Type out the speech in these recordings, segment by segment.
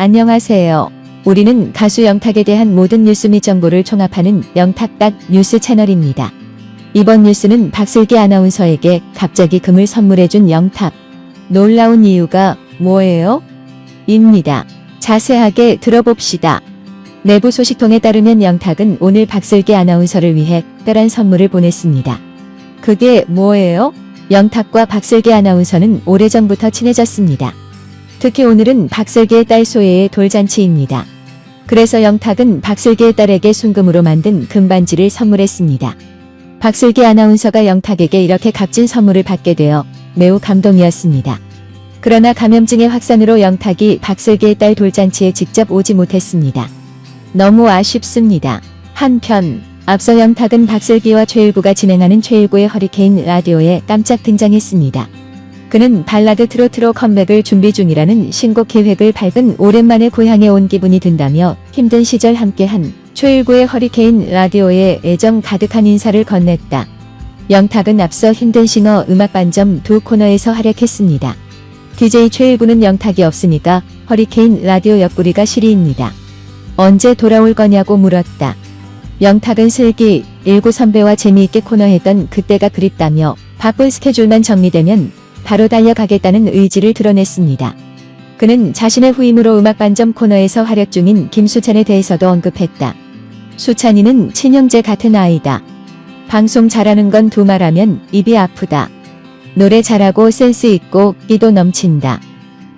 안녕하세요. 우리는 가수 영탁에 대한 모든 뉴스 및 정보를 총합하는 영탁딱 뉴스 채널입니다. 이번 뉴스는 박슬기 아나운서에게 갑자기 금을 선물해준 영탁. 놀라운 이유가 뭐예요? 입니다. 자세하게 들어봅시다. 내부 소식통에 따르면 영탁은 오늘 박슬기 아나운서를 위해 특별한 선물을 보냈습니다. 그게 뭐예요? 영탁과 박슬기 아나운서는 오래전부터 친해졌습니다. 특히 오늘은 박슬기의 딸 소혜의 돌잔치입니다. 그래서 영탁은 박슬기의 딸에게 순금으로 만든 금반지를 선물했습니다. 박슬기 아나운서가 영탁에게 이렇게 값진 선물을 받게 되어 매우 감동이었습니다. 그러나 감염증의 확산으로 영탁이 박슬기의 딸 돌잔치에 직접 오지 못했습니다. 너무 아쉽습니다. 한편 앞서 영탁은 박슬기와 최일구가 진행하는 최일구의 허리케인 라디오에 깜짝 등장했습니다. 그는 발라드 트로트로 컴백을 준비 중이라는 신곡 계획을 밟은 오랜만에 고향에 온 기분이 든다며 힘든 시절 함께한 최일구의 허리케인 라디오에 애정 가득한 인사를 건넸다. 영탁은 앞서 힘든 싱어 음악 반점 두 코너에서 활약했습니다. DJ 최일구는 영탁이 없으니까 허리케인 라디오 옆구리가 시리입니다. 언제 돌아올 거냐고 물었다. 영탁은 슬기, 일구 선배와 재미있게 코너했던 그때가 그립다며 바쁜 스케줄만 정리되면 바로 달려가겠다는 의지를 드러냈습니다. 그는 자신의 후임으로 음악반점 코너에서 활약 중인 김수찬에 대해서도 언급했다. 수찬이는 친형제 같은 아이다. 방송 잘하는 건 두말하면 입이 아프다. 노래 잘하고 센스 있고 끼도 넘친다.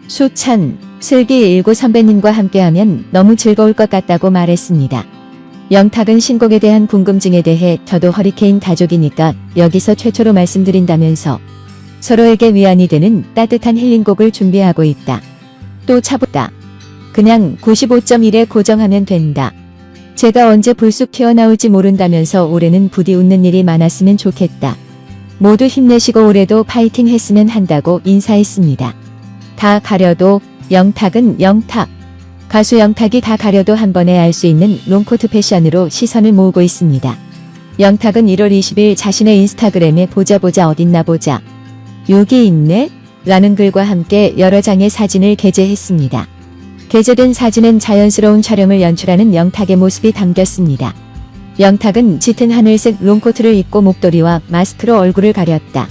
수찬, 슬기 일구 선배님과 함께하면 너무 즐거울 것 같다고 말했습니다. 영탁은 신곡에 대한 궁금증에 대해 저도 허리케인 가족이니까 여기서 최초로 말씀드린다면서 서로에게 위안이 되는 따뜻한 힐링곡을 준비하고 있다. 또 차보다. 그냥 95.1에 고정하면 된다. 제가 언제 불쑥 튀어나올지 모른다면서 올해는 부디 웃는 일이 많았으면 좋겠다. 모두 힘내시고 올해도 파이팅 했으면 한다고 인사했습니다. 다 가려도 영탁은 영탁. 가수 영탁이 다 가려도 한 번에 알 수 있는 롱코트 패션으로 시선을 모으고 있습니다. 영탁은 1월 20일 자신의 인스타그램에 보자 보자 어딨나 보자. 여기 있네? 라는 글과 함께 여러 장의 사진을 게재했습니다. 게재된 사진은 자연스러운 촬영을 연출하는 영탁의 모습이 담겼습니다. 영탁은 짙은 하늘색 롱코트를 입고 목도리와 마스크로 얼굴을 가렸다.